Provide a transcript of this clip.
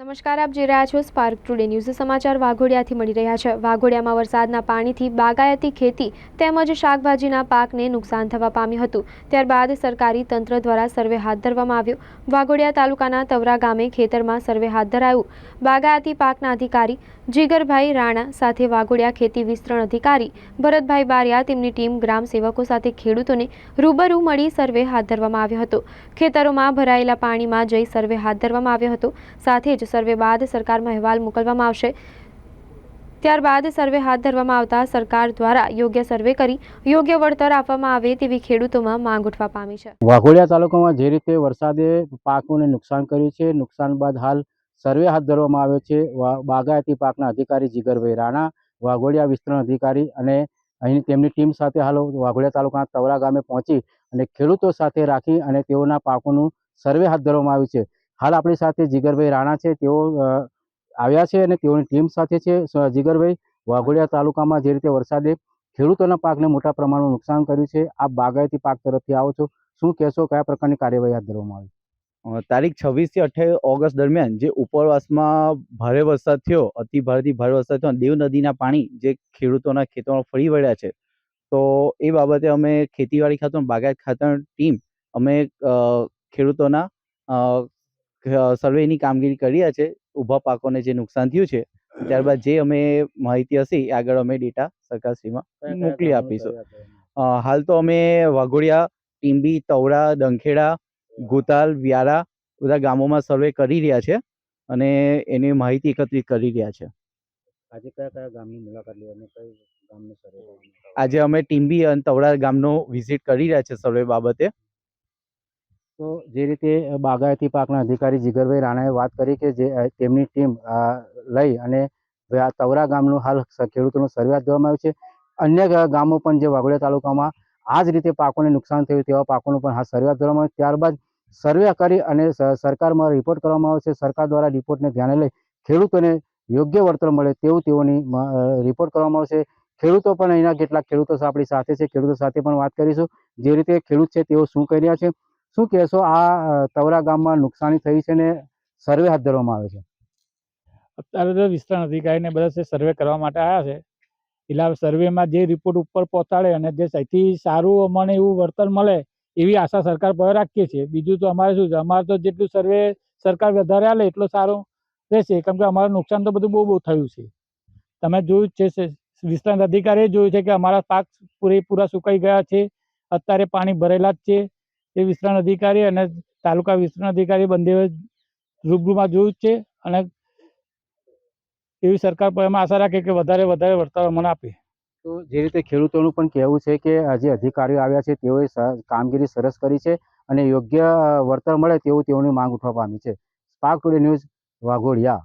નમસ્કાર, આપ જોઈ રહ્યા છો સ્પાર્ક ટુડે ન્યૂઝ સમાચાર વાઘોડિયાથી મળી રહ્યા છે. વાઘોડિયામાં વરસાદના પાણીથી બાગાયતી ખેતી તેમજ શાકભાજીના પાકને નુકસાન થવા પામ્યું હતું. ત્યારબાદ સરકારી તંત્ર દ્વારા સર્વે હાથ ધરવામાં આવ્યો. વાઘોડિયા તાલુકાના તવરા ગામે ખેતરમાં સર્વે હાથ ધરાયું. બાગાયતી પાકના અધિકારી જીગરભાઈ રાણા સાથે વાઘોડિયા ખેતી વિસ્તરણ અધિકારી ભરતભાઈ બારિયા તેમની ટીમ ગ્રામ સેવકો સાથે ખેડૂતોને રૂબરૂ મળી સર્વે હાથ ધરવામાં આવ્યો હતો. ખેતરોમાં ભરાયેલા પાણીમાં જઈ સર્વે હાથ ધરવામાં આવ્યો હતો. સાથે જ સર્વે બાદ સરકારમાં અહેવાલ મોકલવામાં આવશે. ત્યારબાદ સર્વે હાથ ધરવામાં આવતા સરકાર દ્વારા યોગ્ય સર્વે કરી યોગ્ય વળતર આપવામાં આવે તેવી ખેડૂતોમાં માંગ ઉઠવા પામી છે. વાઘોડિયા તાલુકામાં જે રીતે વરસાદે પાકોને નુકસાન કર્યું છે, નુકસાન બાદ હાલ સર્વે હાથ ધરવામાં આવ્યો છે. બાગાયતી પાકના અધિકારી જીગરભાઈ રાણા, વાઘોડિયા વિસ્તરણ અધિકારી અને અહીં તેમની ટીમ સાથે હાલ વાઘોડિયા તાલુકાના તવરા ગામે પહોંચી અને ખેડૂતો સાથે રાખી અને તેઓના પાકોનું સર્વે હાથ ધરવામાં આવ્યું છે. હાલ આપણી સાથે જીગરભાઈ રાણા છે. તેઓ આવ્યા છે અને તેઓની ટીમ સાથે છે. જીગરભાઈ, વાઘોડિયા તાલુકામાં જે રીતે વરસાદે ખેડૂતોના પાકને મોટા પ્રમાણમાં નુકસાન કર્યું છે, આપ બાગાયતી પાક તરફથી આવો છો. શું કહેશો, કયા પ્રકારની કાર્યવાહી હાથ ધરવામાં આવી? તારીખ છવ્વીસથી અઠ્યાવીસ ઓગસ્ટ દરમિયાન જે ઉપરવાસમાં ભારે વરસાદ થયો અતિ ભારેથી ભારે વરસાદ થયો દેવ નદીના પાણી જે ખેડૂતોના ખેતરમાં ફરી વળ્યા છે, તો એ બાબતે અમે ખેતીવાડી ખાતર બાગાયત ખાતર ટીમ, અમે ખેડૂતોના સર્વેની કામગીરી કરી રહ્યા છે ઊભા પાકોને જે નુકસાન થયું છે ત્યારબાદ જે અમે માહિતી હશે આગળ અમે ડેટા સરકારશ્રીમાં મોકલી આપીશું. હાલ તો અમે વાઘોડિયા ટીંબી તવડા ડંખેડા ગોતાલ વ્યારા બધા ગામોમાં સર્વે કરી રહ્યા છે અને એની માહિતી એકત્રિત કરી રહ્યા છે. આજે કયા કયા ગામની મુલાકાત લેવા અને કઈ ગામનું સર્વે આજે અમે ટીંબી અને તવડા ગામનો વિઝિટ કરી રહ્યા છે સર્વે બાબતે. તો જે રીતે બાગાયતી પાકના અધિકારી જીગરભાઈ રાણાએ વાત કરી કે જે તેમની ટીમ લઈ અને તવરા ગામનું હાલ ખેડૂતોનું સર્વે કરવામાં આવ્યું છે. અન્ય ગામો પણ જે વાઘોડિયા તાલુકામાં આ જ રીતે પાકોને નુકસાન થયું તેવા પાકોનું પણ હાલ સર્વે કરવામાં આવ્યું. ત્યારબાદ સર્વે કરી અને સરકારમાં રિપોર્ટ કરવામાં આવશે સરકાર દ્વારા રિપોર્ટને ધ્યાને લઈ ખેડૂતોને યોગ્ય વળતર મળે તેવું તેઓની રિપોર્ટ કરવામાં આવશે. ખેડૂતો પણ અહીંના કેટલાક ખેડૂતો આપણી સાથે છે. ખેડૂતો સાથે પણ વાત કરીશું. જે રીતે ખેડૂત છે તેઓ શું કરી રહ્યા છે? શું કહેશો? આ તવરા ગામમાં નુકસાની થઈ છે ને સર્વે હાથ ધરવામાં આવે છે? અત્યારે તો વિસ્તરણ અધિકારીને બધા સર્વે કરવા માટે આવ્યા છે. એટલે સર્વેમાં જે રિપોર્ટ ઉપર પહોંચાડે અને જે સૌથી સારું અમને એવું વળતર મળે એવી આશા સરકાર પર રાખીએ છીએ. બીજું તો અમારે શું છે? અમારે તો જેટલું સર્વે સરકાર વધારે આલે એટલું સારો રહેશે. કેમ કે અમારું નુકસાન તો બધું બહુ બહુ થયું છે. તમે જોયું છે વિસ્તરણ અધિકારીએ જોયું છે કે અમારા પાક પૂરેપૂરા સુકાઈ ગયા છે. અત્યારે પાણી ભરેલા જ છે. એ વિસ્તરણ અધિકારી અને તાલુકા વિસ્તરણ અધિકારી બંને રૂબરૂમાં જોયું જ છે અને એવી સરકાર પર અમે આશા રાખીએ કે વધારે વધારે વળતર અમને આપે. તો જે રીતે ખેડૂતોનું પણ કહેવું છે કે જે અધિકારીઓ આવ્યા છે તેઓએ કામગીરી સરસ કરી છે અને યોગ્ય વળતર મળે તેવું તેઓની માંગ ઉઠવા પામી છે. Spark Today News Vaghodiya.